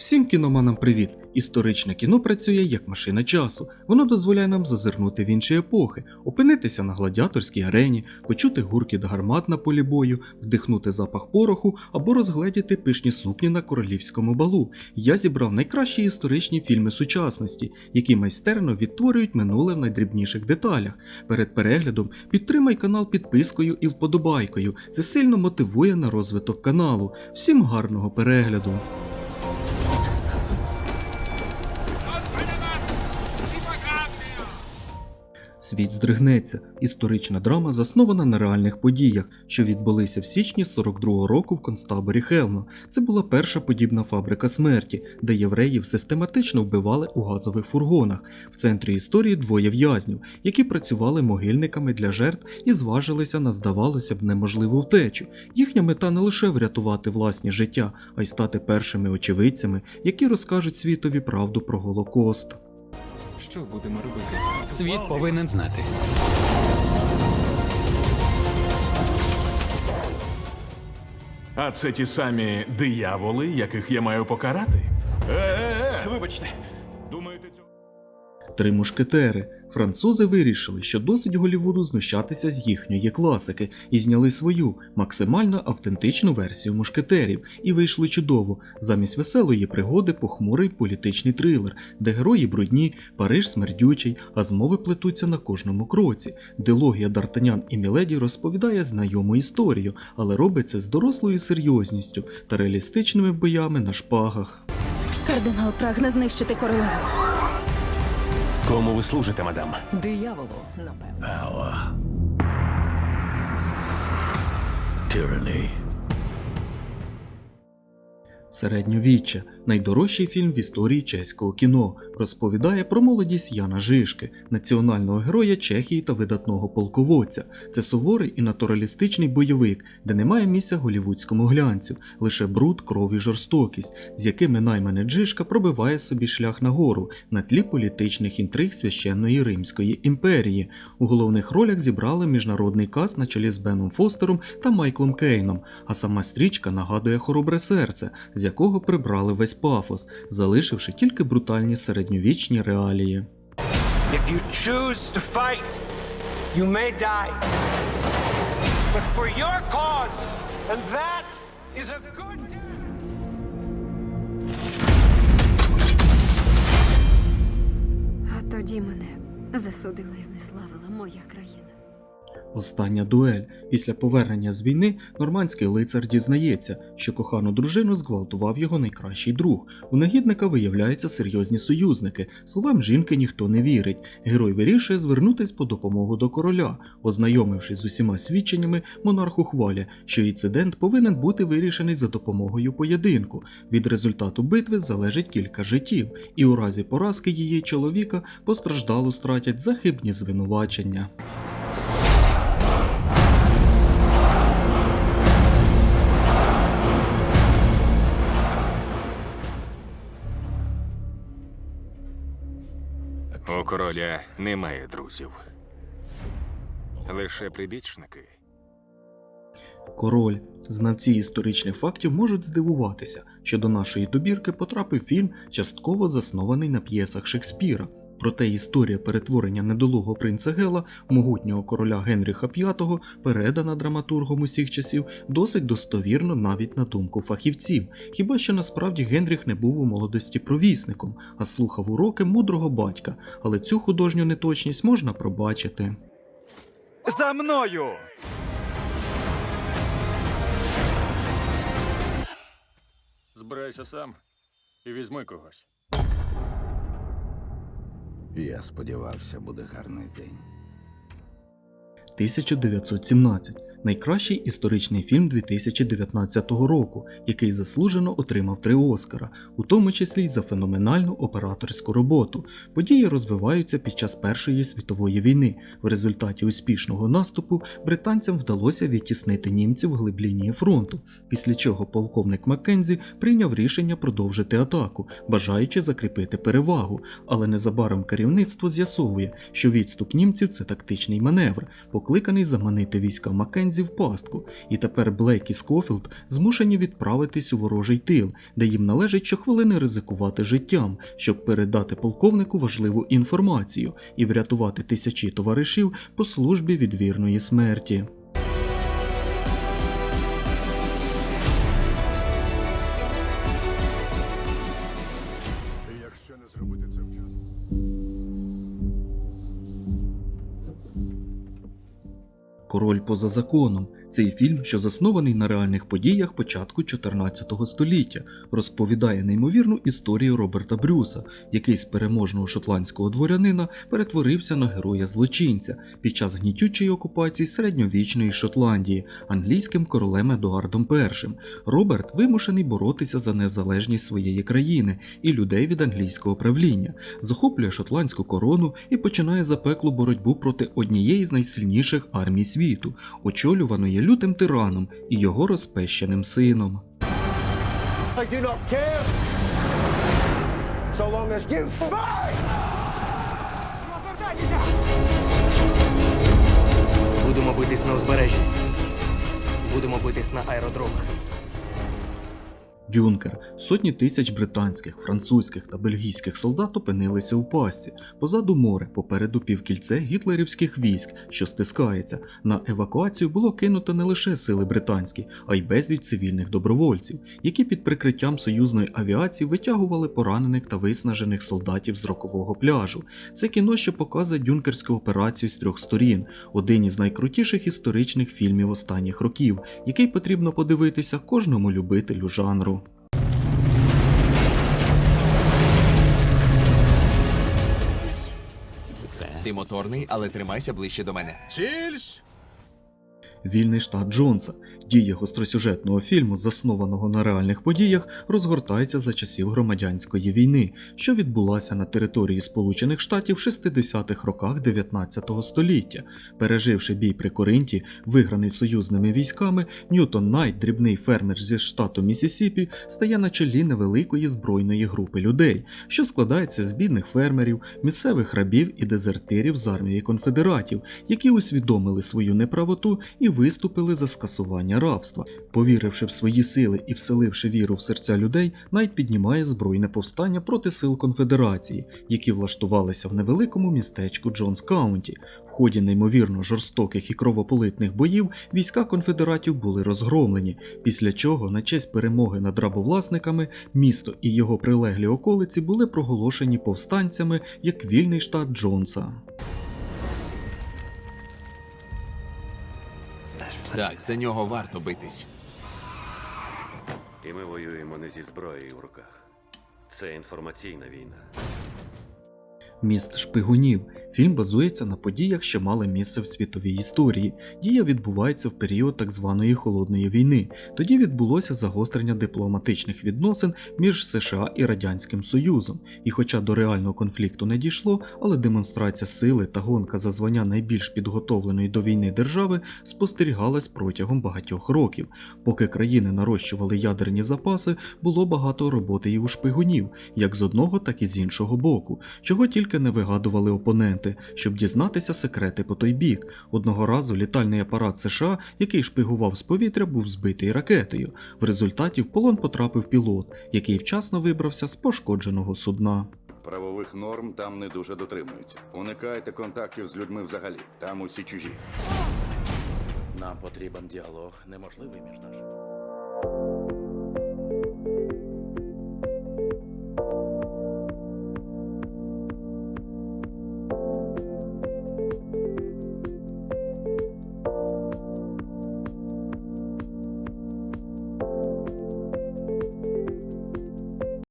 Всім кіноманам привіт! Історичне кіно працює як машина часу. Воно дозволяє нам зазирнути в інші епохи, опинитися на гладіаторській арені, почути гуркіт гармат на полі бою, вдихнути запах пороху або розгледіти пишні сукні на королівському балу. Я зібрав найкращі історичні фільми сучасності, які майстерно відтворюють минуле в найдрібніших деталях. Перед переглядом підтримай канал підпискою і вподобайкою. Це сильно мотивує на розвиток каналу. Всім гарного перегляду! Світ здригнеться. Історична драма заснована на реальних подіях, що відбулися в січні 42-го року в концтаборі Хелно. Це була перша подібна фабрика смерті, де євреїв систематично вбивали у газових фургонах. В центрі історії двоє в'язнів, які працювали могильниками для жертв і зважилися на здавалося б неможливу втечу. Їхня мета не лише врятувати власні життя, а й стати першими очевидцями, які розкажуть світові правду про Голокост. Що будемо робити? Світ повинен знати. А це ті самі дияволи, яких я маю покарати? Е-е-е! Вибачте? Три мушкетери. Французи вирішили, що досить Голівуду знущатися з їхньої класики, і зняли свою максимально автентичну версію мушкетерів. І вийшло чудово. Замість веселої пригоди похмурий політичний трилер, де герої брудні, Париж смердючий, а змови плетуться на кожному кроці. Дилогія Д'Артанян і Міледі розповідає знайому історію, але робить це з дорослою серйозністю та реалістичними боями на шпагах. Кардинал прагне знищити королеву. Кому ви служите, мадам? Дияволу, напевно. Tyranny. Середньовіччя найдорожчий фільм в історії чеського кіно, розповідає про молодість Яна Жишки, національного героя Чехії та видатного полководця. Це суворий і натуралістичний бойовик, де немає місця голівудському глянцю, лише бруд, кров і жорстокість, з якими наймане Джишка пробиває собі шлях нагору на тлі політичних інтриг священної Римської імперії. У головних ролях зібрали міжнародний каст на чолі з Беном Фостером та Майклом Кейном, а сама стрічка нагадує хоробре серце, з якого прибрали весь пафос, залишивши тільки брутальні середньовічні реалії. If you choose to fight, you may die. But for your cause, and that is a good death. А тоді мене засудила і знеславила моя країна. Остання дуель. Після повернення з війни нормандський лицар дізнається, що кохану дружину зґвалтував його найкращий друг. У негідника виявляються серйозні союзники. Словам жінки ніхто не вірить. Герой вирішує звернутись по допомогу до короля. Ознайомившись з усіма свідченнями, монарх ухваляє, що інцидент повинен бути вирішений за допомогою поєдинку. Від результату битви залежить кілька життів, і у разі поразки її чоловіка постраждалу стратять за хибні звинувачення. Короля немає друзів. Лише прибічники. Король. Знавці історичних фактів можуть здивуватися, що до нашої добірки потрапив фільм, частково заснований на п'єсах Шекспіра. Проте історія перетворення недолугого принца Гела, могутнього короля Генріха V, передана драматургом усіх часів, досить достовірно навіть на думку фахівців. Хіба що насправді Генріх не був у молодості провісником, а слухав уроки мудрого батька, але цю художню неточність можна пробачити. За мною! Збирайся сам і візьми когось. Я сподівався, буде гарний день. 1917 найкращий історичний фільм 2019 року, який заслужено отримав три Оскара, у тому числі й за феноменальну операторську роботу. Події розвиваються під час Першої світової війни. В результаті успішного наступу британцям вдалося відтіснити німців глиб лінії фронту, після чого полковник Маккензі прийняв рішення продовжити атаку, бажаючи закріпити перевагу. Але незабаром керівництво з'ясовує, що відступ німців це тактичний маневр, покликаний заманити війська Маккензі Маккензі в пастку, і тепер Блейк і Скофілд змушені відправитись у ворожий тил, де їм належить щохвилини ризикувати життям, щоб передати полковнику важливу інформацію і врятувати тисячі товаришів по службі від вірної смерті. Король поза законом. Цей фільм, що заснований на реальних подіях початку 14 століття, розповідає неймовірну історію Роберта Брюса, який з переможного шотландського дворянина перетворився на героя злочинця під час гнітючої окупації середньовічної Шотландії англійським королем Едуардом І. Роберт вимушений боротися за незалежність своєї країни і людей від англійського правління, захоплює шотландську корону і починає запеклу боротьбу проти однієї з найсильніших армій світу, очолюваної лютим тираном і його розпещеним сином. Будемо битись на узбережжі. Будемо битись на аеродромах. Дюнкер, сотні тисяч британських, французьких та бельгійських солдат опинилися у пастці. Позаду море, попереду півкільце гітлерівських військ, що стискається. На евакуацію було кинуто не лише сили британські, а й безліч цивільних добровольців, які під прикриттям союзної авіації витягували поранених та виснажених солдатів з рокового пляжу. Це кіно, що показує дюнкерську операцію з трьох сторін, один із найкрутіших історичних фільмів останніх років, який потрібно подивитися кожному любителю жанру. Ти моторний, але тримайся ближче до мене. Цільсь! Вільний штат Джонса. Дія гостросюжетного фільму, заснованого на реальних подіях, розгортається за часів громадянської війни, що відбулася на території Сполучених Штатів в 60-х роках 19 століття. Переживши бій при Коринті, виграний союзними військами, Ньютон Найт, дрібний фермер зі штату Місісіпі, стає на чолі невеликої збройної групи людей, що складається з бідних фермерів, місцевих рабів і дезертирів з армії конфедератів, які усвідомили свою неправоту і виступили за скасування рабства. Повіривши в свої сили і вселивши віру в серця людей, Найт піднімає збройне повстання проти сил конфедерації, які влаштувалися в невеликому містечку Джонс Каунті. В ході неймовірно жорстоких і кровополитних боїв війська конфедератів були розгромлені, після чого на честь перемоги над рабовласниками місто і його прилеглі околиці були проголошені повстанцями як вільний штат Джонса. Так, за нього варто битись. І ми воюємо не зі зброєю в руках. Це інформаційна війна. Міст шпигунів. Фільм базується на подіях, що мали місце в світовій історії. Дія відбувається в період так званої холодної війни. Тоді відбулося загострення дипломатичних відносин між США і Радянським Союзом. І хоча до реального конфлікту не дійшло, але демонстрація сили та гонка за звання найбільш підготовленої до війни держави спостерігалась протягом багатьох років. Поки країни нарощували ядерні запаси, було багато роботи і у шпигунів, як з одного, так і з іншого боку, чого тільки не вигадували опоненти, щоб дізнатися секрети по той бік. Одного разу літальний апарат США, який шпигував з повітря, був збитий ракетою. В результаті в полон потрапив пілот, який вчасно вибрався з пошкодженого судна. Правових норм там не дуже дотримуються. Уникайте контактів з людьми взагалі. Там усі чужі. Нам потрібен діалог неможливий між нашими.